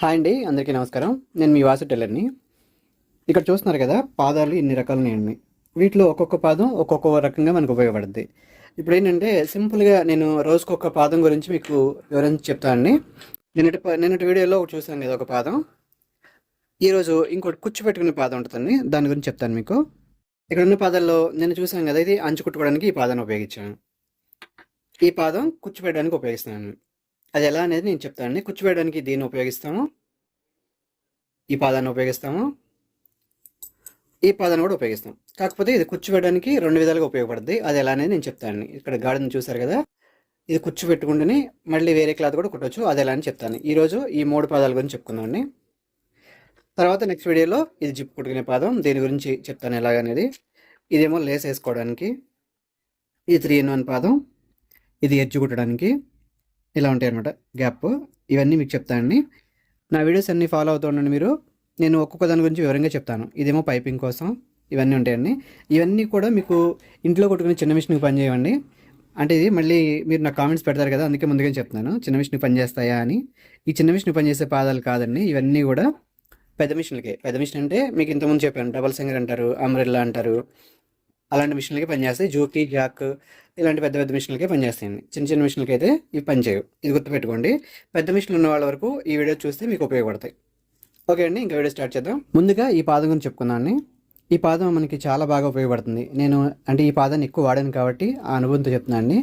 Hi అండి అందరికీ నమస్కారం. నేను మీ వాసు టెల్లర్ని. ఇక్కడ చూస్తున్నారు కదా పాదాలు ఇన్ని రకాలు ఉన్నాయండి వీటిలో ఒక్కొక్క పాదం ఒక్కొక్క రకంగా మనకు ఉపయోగపడుద్ది. ఇప్పుడు ఏంటంటే సింపుల్గా నేను రోజుకు ఒక పాదం గురించి మీకు వివరించి చెప్తానండి నిన్నటి నిన్నటి వీడియోలో ఒకటి చూసాను కదా ఒక పాదం. ఈరోజు ఇంకోటి కుచ్చు పెట్టుకునే పాదం ఉంటుందండి. దాని గురించి చెప్తాను మీకు. ఇక్కడ ఉన్న పాదాల్లో నేను చూసాను కదా ఇది అంచు కుట్టుకోవడానికి ఈ పాదాన్ని ఉపయోగించాను. ఈ పాదం కుచ్చు పెట్టడానికి ఉపయోగిస్తున్నాను. అది ఎలా అనేది నేను చెప్తానండి. కూర్చోబెట్టడానికి దీన్ని ఉపయోగిస్తాము. ఈ పాదాన్ని ఉపయోగిస్తాము. ఈ పాదాన్ని కూడా ఉపయోగిస్తాం. కాకపోతే ఇది కూర్చోబెట్టడానికి రెండు విధాలుగా ఉపయోగపడుతుంది అది ఎలా అనేది నేను చెప్తాను ఇక్కడ గార్డెన్ చూసారు కదా? ఇది కూర్చోబెట్టుకుంటేనే మళ్ళీ వేరే క్లాత్ కూడా కుట్టవచ్చు అది ఎలా అని చెప్తాను. ఈరోజు ఈ మూడు పాదాల గురించి చెప్పుకుందామండి. తర్వాత నెక్స్ట్ వీడియోలో ఇది జిప్ కుట్టుకునే పాదం. దీని గురించి చెప్తాను ఎలాగనేది ఇదేమో లేస్ వేసుకోవడానికి. ఇది త్రీ ఇన్ వన్ పాదం. ఇది ఎడ్జ్ కుట్టడానికి. ఇలా ఉంటాయి అనమాట గ్యాప్ ఇవన్నీ మీకు చెప్తానండి నా వీడియోస్ అన్నీ ఫాలో అవుతూ ఉండండి మీరు. నేను ఒక్కొక్క దాని గురించి వివరంగా చెప్తాను. ఇదేమో పైపింగ్ కోసం ఇవన్నీ ఉంటాయండి. ఇవన్నీ కూడా మీకు ఇంట్లో కొట్టుకునే చిన్న మిషన్కి పనిచేయండి అంటే ఇది మళ్ళీ మీరు నా కామెంట్స్ పెడతారు కదా అందుకే ముందుగా చెప్తున్నాను. చిన్న మిషన్ పనిచేస్తాయా అని. ఈ చిన్న మిషన్ పని చేసే పాదాలు కాదండి. ఇవన్నీ కూడా పెద్ద మిషన్లకే పెద్ద మిషన్ అంటే మీకు ఇంతకుముందు చెప్పాను. డబల్ సింగర్ అంటారు అంబ్రెల్లా అంటారు. అలాంటి మిషన్లకి పనిచేస్తాయి. జోకీ జాక్ ఇలాంటి పెద్ద పెద్ద మిషన్లకే పనిచేస్తాయండి. చిన్న చిన్న మిషన్లకి అయితే ఇవి పనిచేయవు. ఇది గుర్తుపెట్టుకోండి. పెద్ద మిషన్లు ఉన్న వాళ్ళ వరకు ఈ వీడియో చూస్తే మీకు ఉపయోగపడతాయి. ఓకే అండి ఇంకా వీడియో స్టార్ట్ చేద్దాం. ముందుగా ఈ పాదం గురించి చెప్పుకున్నాను ఈ పాదం మనకి చాలా బాగా ఉపయోగపడుతుంది. నేను అంటే ఈ పాదాన్ని ఎక్కువ వాడాను కాబట్టి ఆ అనుభవంతో చెప్తున్నాను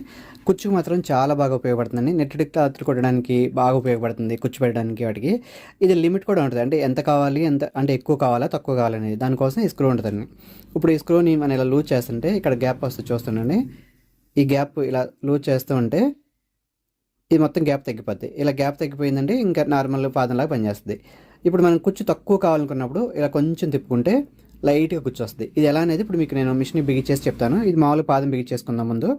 కుచ్చు మాత్రం చాలా బాగా ఉపయోగపడుతుందండి. నెట్టడి క్లాత్ కొట్టడానికి బాగా ఉపయోగపడుతుంది కుచ్చు పెట్టడానికి వాటికి. ఇది లిమిట్ కూడా ఉంటుంది అంటే ఎంత కావాలి ఎంత అంటే ఎక్కువ కావాలా తక్కువ కావాలనేది దానికోసం ఈ స్క్రూ ఉంటుందండి. ఇప్పుడు ఈ స్క్రూని మనం ఇలా లూజ్ చేస్తుంటే ఇక్కడ గ్యాప్ వస్తుంది చూస్తుండండి ఈ గ్యాప్ ఇలా లూజ్ చేస్తూ ఉంటే ఇది మొత్తం గ్యాప్ తగ్గిపోద్ది. ఇలా గ్యాప్ తగ్గిపోయిందంటే ఇంకా నార్మల్ పాదంలాగా పనిచేస్తుంది. ఇప్పుడు మనం కుచ్చు తక్కువ కావాలనుకున్నప్పుడు ఇలా కొంచెం తిప్పుకుంటే లైట్గా కూర్చొస్తుంది. ఇది ఎలా అనేది ఇప్పుడు మీకు నేను మిషన్ బిగించేసి చెప్తాను. ఇది మామూలుగా పాదం బిగించేసుకుందాం ముందు.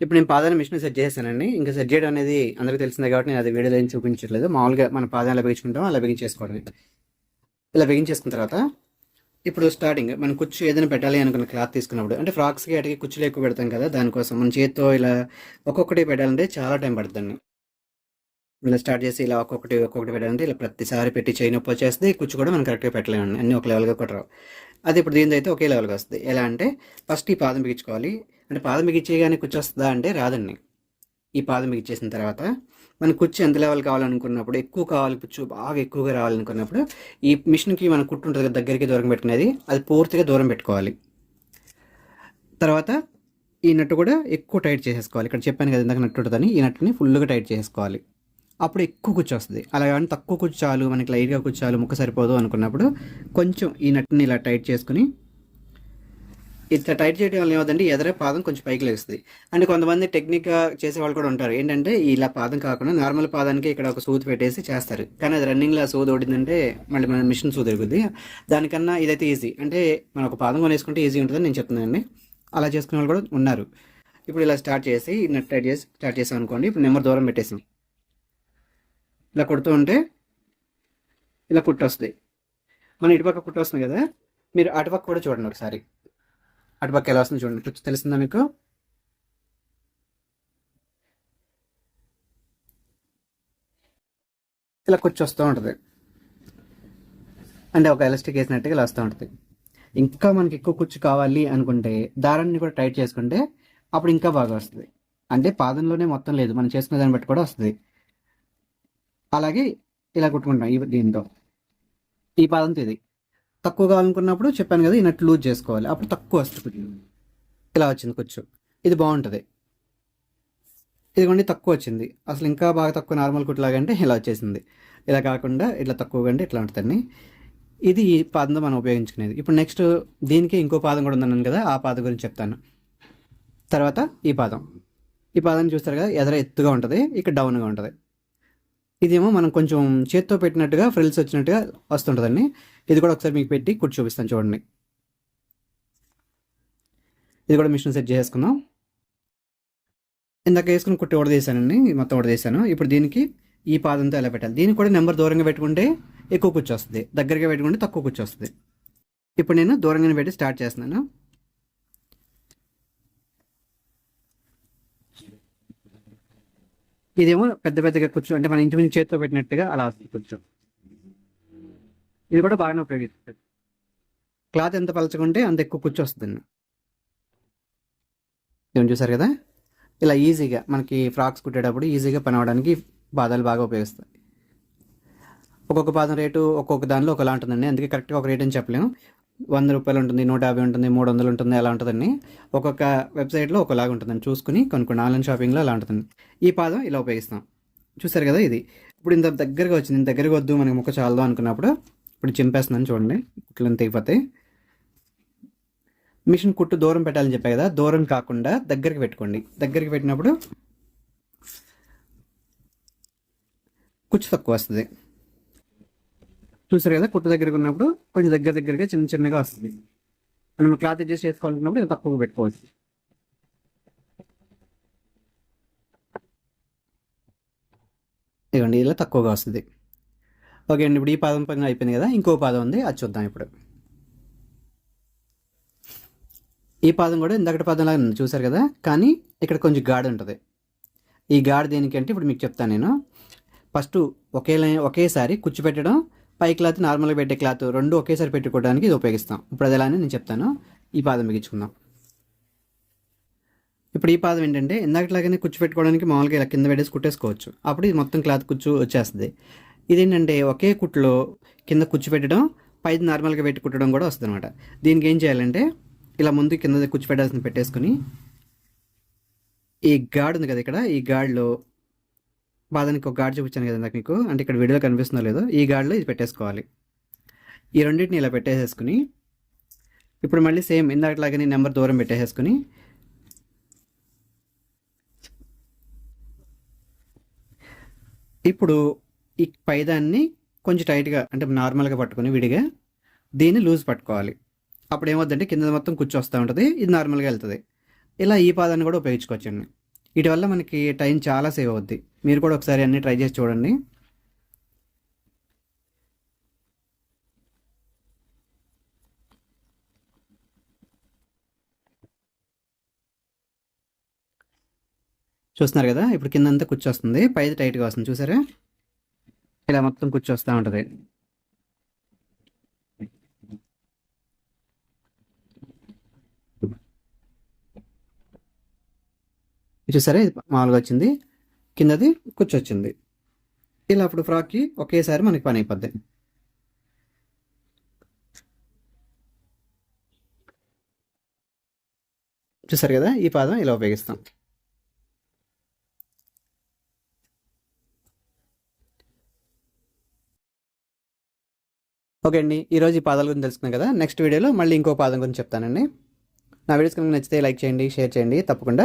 ఇప్పుడు నేను పాదాల మిషన్ సెట్ చేశానండి ఇంకా సెట్ చేయడం అనేది అందరికీ తెలిసిందే కాబట్టి నేను అది వీడియోలో ఏం చూపించట్లేదు. మామూలుగా మన పాదం ఎలా బిగించుకుంటాం అలా బిగించేసుకోవడం ఇలా బిగించేసుకున్న తర్వాత ఇప్పుడు స్టార్టింగ్ మనం కుచ్చు ఏదైనా పెట్టాలి అనుకున్న క్లాత్ తీసుకున్నప్పుడు అంటే ఫ్రాక్స్కి అటుకి కుచ్చులు ఎక్కువ పెడతాం కదా దానికోసం మన చేతితో ఇలా ఒక్కొక్కటి పెట్టాలంటే చాలా టైం పడుతుంది ఇలా స్టార్ట్ చేసి ఇలా ఒక్కొక్కటి ఒక్కొక్కటి పెట్టాలంటే ఇలా ప్రతిసారి పెట్టి చేయి నొప్పి వచ్చేస్తే కుచ్చు కూడా మనం కరెక్ట్గా పెట్టలేమండి అన్నీ ఒక లెవెల్గా కుట్టరావు అది ఇప్పుడు దీని అయితే ఒకే లెవెల్గా వస్తుంది. ఎలా అంటే ఫస్ట్ ఈ పాదం బిగించుకోవాలి. అంటే పాదం బిగించేయగానే కుచ్చు వస్తుందా అంటే రాదండి. ఈ పాదం బిగించేసిన తర్వాత మన కుచ్చు ఎంత లెవెల్ కావాలనుకున్నప్పుడు ఎక్కువ కావాలి కుచ్చు బాగా ఎక్కువగా రావాలనుకున్నప్పుడు ఈ మిషన్కి మన కుట్టు ఉంటుంది కదా దగ్గరికి దూరం పెట్టుకునేది అది పూర్తిగా దూరం పెట్టుకోవాలి. తర్వాత ఈ నట్టు కూడా ఎక్కువ టైట్ చేసేసుకోవాలి. ఇక్కడ చెప్పాను కదా ఇందాక నట్టు ఉంటుందని ఈ నట్టుని ఫుల్గా టైట్ చేసుకోవాలి అప్పుడు ఎక్కువ కూర్చొస్తుంది. అలా కానీ తక్కువ కూర్చోాలు మనకి లైట్గా కూర్చోాలు ముక్క సరిపోదు అనుకున్నప్పుడు కొంచెం ఈ నట్టుని ఇలా టైట్ చేసుకుని ఇట్లా టైట్ చేయడం వల్ల ఏమవుతుందంటే ఎదరే పాదం కొంచెం పైకి లేస్తుంది. అంటే కొంతమంది టెక్నిక్గా చేసే వాళ్ళు కూడా ఉంటారు. ఏంటంటే ఇలా పాదం కాకుండా నార్మల్ పాదానికి ఇక్కడ ఒక సూది పెట్టేసి చేస్తారు. కానీ అది రన్నింగ్లో సూది ఓడిందంటే మళ్ళీ మన మిషన్ సూది ఎరుగుద్ది. దానికన్నా ఇదైతే ఈజీ. అంటే మనం ఒక పాదం కొనేసుకుంటే ఈజీ ఉంటుందని నేను చెప్తున్నానండి. అలా చేసుకునే వాళ్ళు కూడా ఉన్నారు. ఇప్పుడు ఇలా స్టార్ట్ చేసి నెట్ టైట్ చేసి స్టార్ట్ చేసాం అనుకోండి ఇప్పుడు నెంబర్ దూరం పెట్టేసింది ఇలా కొడుతూ ఉంటే ఇలా కుట్టు వస్తుంది. మన ఇటుపక్క కుట్టు వస్తుంది కదా మీరు అటుపక్క కూడా చూడండి ఒకసారి. అటుపక్క ఎలా వస్తుంది చూడండి. కుచ్చు తెలిసిందా మీకు? ఇలా కుచ్చు వస్తూ ఉంటుంది. అంటే ఒక ఎలాస్టిక్ వేసినట్టుగా ఇలా వస్తూ ఉంటుంది. ఇంకా మనకి ఎక్కువ కుచ్చు కావాలి అనుకుంటే దారాన్ని కూడా టైట్ చేసుకుంటే అప్పుడు ఇంకా బాగా వస్తుంది. అంటే పాదంలోనే మొత్తం లేదు. మనం చేసుకునే దాన్ని బట్టి కూడా వస్తుంది. అలాగే ఇలా కుట్టుకుంటాం దీంతో. ఈ పాదంతో ఇది. తక్కువ కావాలనుకున్నప్పుడు చెప్పాను కదా ఈ లూజ్ చేసుకోవాలి. అప్పుడు తక్కువ వస్తుంది. ఇలా వచ్చింది కొంచెం ఇది బాగుంటుంది. ఇదిగోండి తక్కువ వచ్చింది. అసలు ఇంకా బాగా తక్కువ నార్మల్ కుట్టులాగంటే ఇలా వచ్చేసింది. ఇలా కాకుండా ఇట్లా తక్కువగా అంటే ఇట్లా ఉంటుందండి ఇది ఈ పాదంతో మనం ఉపయోగించుకునేది. ఇప్పుడు నెక్స్ట్ దీనికి ఇంకో పాదం కూడా ఉందన్నాను కదా ఆ పాదం గురించి చెప్తాను. తర్వాత ఈ పాదం. ఈ పాదాన్ని చూస్తారు కదా ఎదర ఎత్తుగా ఉంటుంది ఇక్కడ డౌన్గా ఉంటుంది. ఇదేమో మనం కొంచెం చేత్తో పెట్టినట్టుగా ఫ్రిల్స్ వచ్చినట్టుగా వస్తుంటుందండి. ఇది కూడా ఒకసారి మీకు పెట్టి కుట్టి చూపిస్తాను చూడండి. ఇది కూడా మిషన్ సెట్ చేసుకుందాం ఇందాక వేసుకుని కుట్టి ఉడదీసానండి మొత్తం ఉడదీసాను ఇప్పుడు దీనికి ఈ పాదంతో ఎలా పెట్టాలి? దీనికి కూడా నెంబర్ దూరంగా పెట్టుకుంటే ఎక్కువ కూర్చొస్తుంది దగ్గరగా పెట్టుకుంటే తక్కువ కూర్చొస్తుంది వస్తుంది. ఇప్పుడు నేను దూరంగా పెట్టి స్టార్ట్ చేస్తున్నాను. ఇదేమో పెద్ద పెద్దగా కూర్చో అంటే మన ఇంటి మీద చేతితో పెట్టినట్టుగా అలా వస్తుంది కూర్చో. ఇది కూడా బాగానే ఉపయోగిస్తుంది క్లాత్ ఎంత పలచకుంటే అంత ఎక్కువ కూర్చో వస్తుంది ఏం చూసారు కదా? ఇలా ఈజీగా మనకి ఫ్రాక్స్ కుట్టేటప్పుడు ఈజీగా పని అవడానికి పాదాలు బాగా ఉపయోగిస్తాయి ఒక్కొక్క పాదం రేటు ఒక్కొక్క దానిలో ఒకలా ఉంటుందండి అందుకే కరెక్ట్గా ఒక రేట్ అని చెప్పలేము. వంద రూపాయలు ఉంటుంది నూట యాభై ఉంటుంది మూడు వందలు ఉంటుంది అలా ఉంటుందండి. ఒక్కొక్క వెబ్సైట్లో ఒకలాగా ఉంటుందండి. చూసుకుని కొనుక్కోండి. ఆన్లైన్ షాపింగ్లో అలా ఉంటుంది ఈ పాదం ఇలా ఉపయోగిస్తాం. చూసారు కదా ఇది? ఇప్పుడు ఇంత దగ్గరగా వచ్చింది ఇంత దగ్గరగా వద్దు మనకి ముక్క చాలదు అనుకున్నప్పుడు ఇప్పుడు చింపేస్తున్నాను చూడండి. కుట్లు తెగిపోతాయి మిషన్ కుట్టు దూరం పెట్టాలని చెప్పా కదా దూరం కాకుండా దగ్గరికి పెట్టుకోండి. దగ్గరికి పెట్టినప్పుడు కుచ్చు తక్కువ వస్తుంది. చూసారు కదా కుట్టు దగ్గరకు ఉన్నప్పుడు కొంచెం దగ్గర దగ్గరగా చిన్న చిన్నగా వస్తుంది. మనం క్లాత్ అడ్జస్ట్ చేసుకోవాలనుకున్నప్పుడు ఇది తక్కువ పెట్టుకోవచ్చు. ఇవ్వండి ఇలా తక్కువగా వస్తుంది. ఓకే అండి ఇప్పుడు ఈ పాదం పైన అయిపోయింది కదా ఇంకో పాదం ఉంది అది చూద్దాం ఇప్పుడు. ఈ పాదం కూడా ఇందకటి పాదం లాగా ఉంది చూసారు కదా? కానీ ఇక్కడ కొంచెం గాడి ఉంటుంది. ఈ గాడి దేనికంటే ఇప్పుడు మీకు చెప్తాను నేను. ఫస్ట్ ఒకే లైన్ ఒకేసారి కూర్చోపెట్టడం పై క్లాత్ నార్మల్గా పెట్టే క్లాత్ రెండు ఒకేసారి పెట్టుకోవడానికి ఇది ఉపయోగిస్తాం. ఇప్పుడు అది నేను చెప్తాను. ఈ పాదం బిగించుకుందాం ఇప్పుడు ఈ పాదం ఏంటంటే ఇందాకట్లాగానే కుచ్చు పెట్టుకోవడానికి మామూలుగా ఇలా కింద పెట్టేసి కుట్టేసుకోవచ్చు. అప్పుడు ఇది మొత్తం క్లాత్ కుచ్చు వచ్చేస్తుంది. ఇదేంటంటే ఒకే కుట్టులో కింద కుచ్చు పెట్టడం పైది నార్మల్గా పెట్టి కుట్టడం కూడా వస్తుంది అనమాట దీనికి ఏం చేయాలంటే ఇలా ముందు కింద కుచ్చు పెట్టాల్సింది పెట్టేసుకుని ఈ గాడ్ ఉంది కదా ఇక్కడ ఈ గాడ్లో బాదానికి ఒక గాడ్ చూపించాను కదా ఇందాక మీకు. అంటే ఇక్కడ వీడియోలో కనిపిస్తుందో లేదో ఈ గాడ్లో ఇది పెట్టేసుకోవాలి. ఈ రెండింటిని ఇలా పెట్టేసేసుకుని ఇప్పుడు మళ్ళీ సేమ్ ఇందాకలాగానే నెంబర్ దూరం పెట్టేసేసుకుని ఇప్పుడు ఈ పైదాన్ని కొంచెం టైట్గా అంటే నార్మల్గా పట్టుకుని విడిగా దీన్ని లూజ్ పట్టుకోవాలి. అప్పుడు ఏమవుతుందంటే కింద మొత్తం కూర్చొస్తూ ఉంటుంది ఇది నార్మల్గా వెళ్తుంది. ఇలా ఈ పాదాన్ని కూడా ఉపయోగించుకోవచ్చండి వీటి వల్ల మనకి టైం చాలా సేవ్ అవుద్ది. మీరు కూడా ఒకసారి అన్నీ ట్రై చేసి చూడండి. చూస్తున్నారు కదా? ఇప్పుడు కిందంతా కూర్చొస్తుంది. పైది టైట్గా వస్తుంది. చూసారా? ఇలా మొత్తం కూర్చొస్తూ ఉంటుంది. చూసారా ఇది మామూలుగా వచ్చింది. కిందది కూర్చొచ్చింది. ఇలా అప్పుడు ఫ్రాక్కి ఒకేసారి మనకి పని అయిపోద్ది. చూసారు కదా? ఈ పాదం ఇలా ఉపయోగిస్తాం. ఓకే అండి. ఈరోజు ఈ పాదాల గురించి తెలుసుకున్నాం కదా? నెక్స్ట్ వీడియోలో మళ్ళీ ఇంకో పాదం గురించి చెప్తానండి. నా వీడియోస్ కనుక నచ్చితే లైక్ చేయండి షేర్ చేయండి తప్పకుండా.